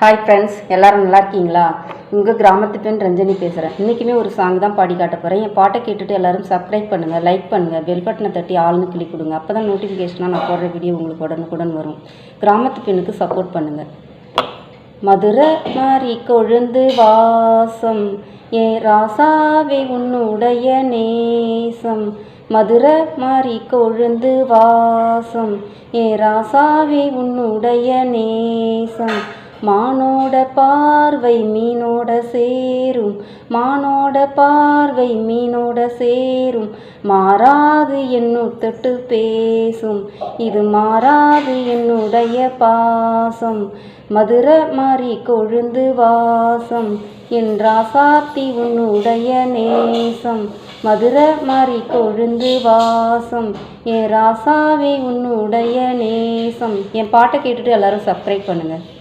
Hi friends எல்லோரும் நல்லா இருக்கீங்களா? உங்கள் கிராமத்து பெண் ரஞ்சனி பேசுகிறேன் இன்றைக்குமே ஒரு சாங் தான் பாடி காட்ட போகிறேன் என் பாட்டை கேட்டுட்டு எல்லாரும் சப்ஸ்கிரைப் பண்ணுங்கள் லைக் பண்ணுங்கள் பெல் பட்டனை தட்டி ஆள்னு கிளிக் கொடுங்க. அப்போ தான் நோட்டிஃபிகேஷனாக நான் போடுற வீடியோ உங்களுக்கு உடனுக்குடன் வரும். கிராமத்து பெண்ணுக்கு சப்போர்ட் பண்ணுங்கள் மதுரை மாறி கொழுந்து வாசம் ஏ ராசாவே உன்னுடைய நேசம். மதுரை மாறி கொழுந்து வாசம் ஏ ராசாவே உன்னுடைய நேசம். மானோட பார்வை மீனோட சேரும். மானோட பார்வை மீனோட சேரும். மாறாது என்னுத்தட்டு பேசும். இது மாறாது என்னுடைய பாசம். மதுரை மாறி கொழுந்து வாசம். என் ராசாத்தி உன்னுடைய நேசம். மதுரை மாறி கொழுந்து வாசம். என் ராசாவே உன்னுடைய நேசம். என் பாட்டை கேட்டுட்டு எல்லாரும் சப்ஸ்கிரைப் பண்ணுங்கள்